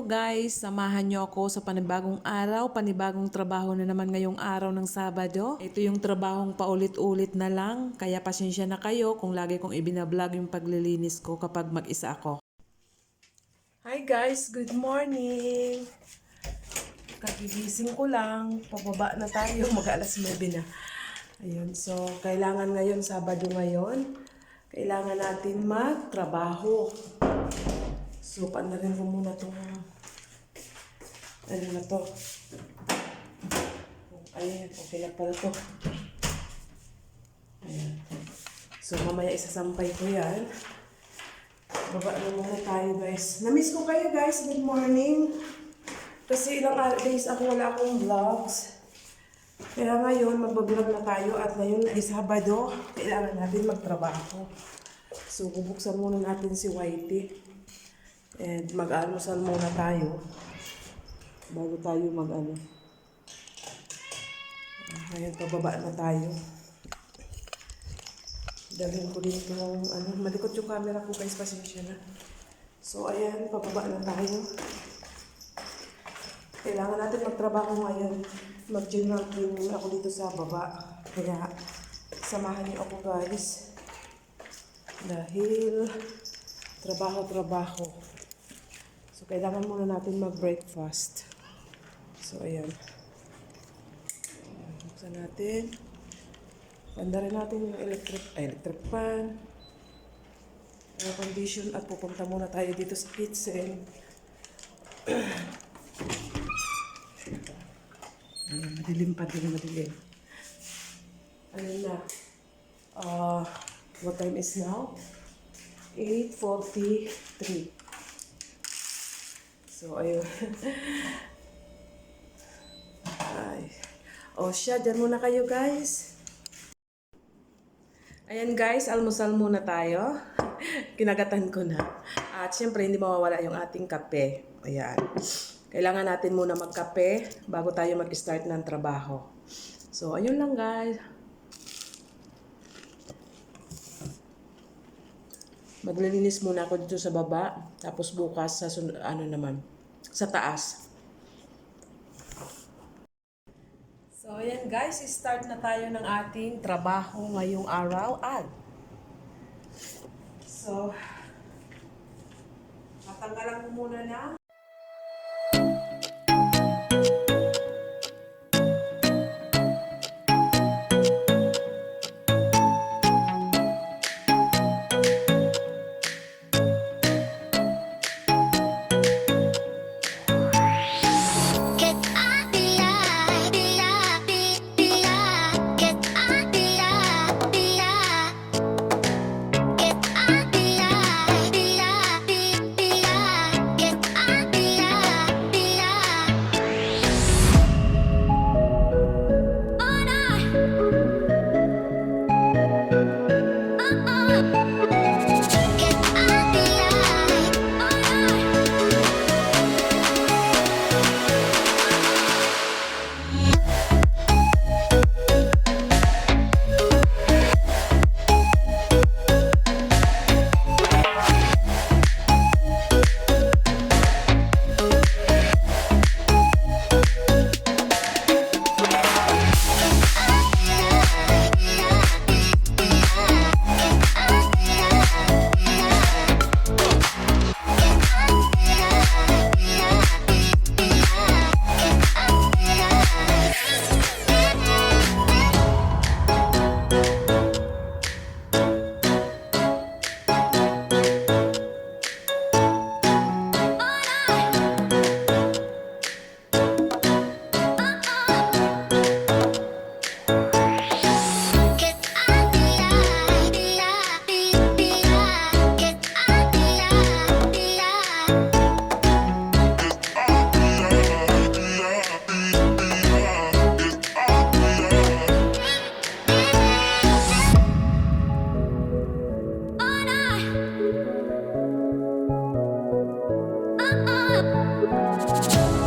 Guys, samahan niyo ako sa panibagong araw, panibagong trabaho na naman ngayong araw ng Sabado. Ito yung trabahong paulit-ulit na lang, kaya pasensya na kayo kung lagi kong ibinablog yung paglilinis ko kapag mag-isa ako. Hi guys, good morning! Kagigising ko lang, pababa na tayo, mag-alas 9 na. Ayun, so kailangan ngayon, Sabado ngayon, kailangan natin magtrabaho. So, rin ko muna itong, ano na to. Ayan, okay na pala to. Ayan. So, mamaya isasampay ko yan. Baba na muna tayo, guys. Namiss ko kayo, guys. Good morning. Kasi ilang days ako wala akong vlogs. Kaya ngayon, magbablog na tayo at ngayon ay Sabado, kailangan natin magtrabaho. So, bubuksan muna natin si Whitey. And mag-almusal muna tayo bago tayo mag-ano. Ngayon, pababa na tayo. Dalhin ko din itong, ano, malikot yung camera ko guys, pasensya na. So, ayan, pababa na tayo. Kailangan natin magtrabaho ngayon. Mag-gym natin ako dito sa baba. Kaya, samahan niyo ako guys. Dahil, trabaho-trabaho. So, kailangan muna natin mag-breakfast. So, ayan. Ayan, Buksan natin. Panda rin natin yung electric, ay, electric fan. Air condition at pupunta muna tayo dito sa kitchen. Ayan, madilim pa din, madilim. Ayun na. Uh, what time is now? 8.43. So, ayun. Ay. O siya, dyan muna kayo guys. Ayan guys, almusal muna tayo. Kinagatan ko na. At syempre, hindi mawawala yung ating kape. Ayan. Kailangan natin muna magkape bago tayo mag-start ng trabaho. So, ayun lang guys. Maglilinis muna ako dito sa baba. Tapos bukas sa ano naman, sa taas. So, ayan guys, start na tayo ng ating trabaho ngayong araw at So, tatanggalan ko muna na Música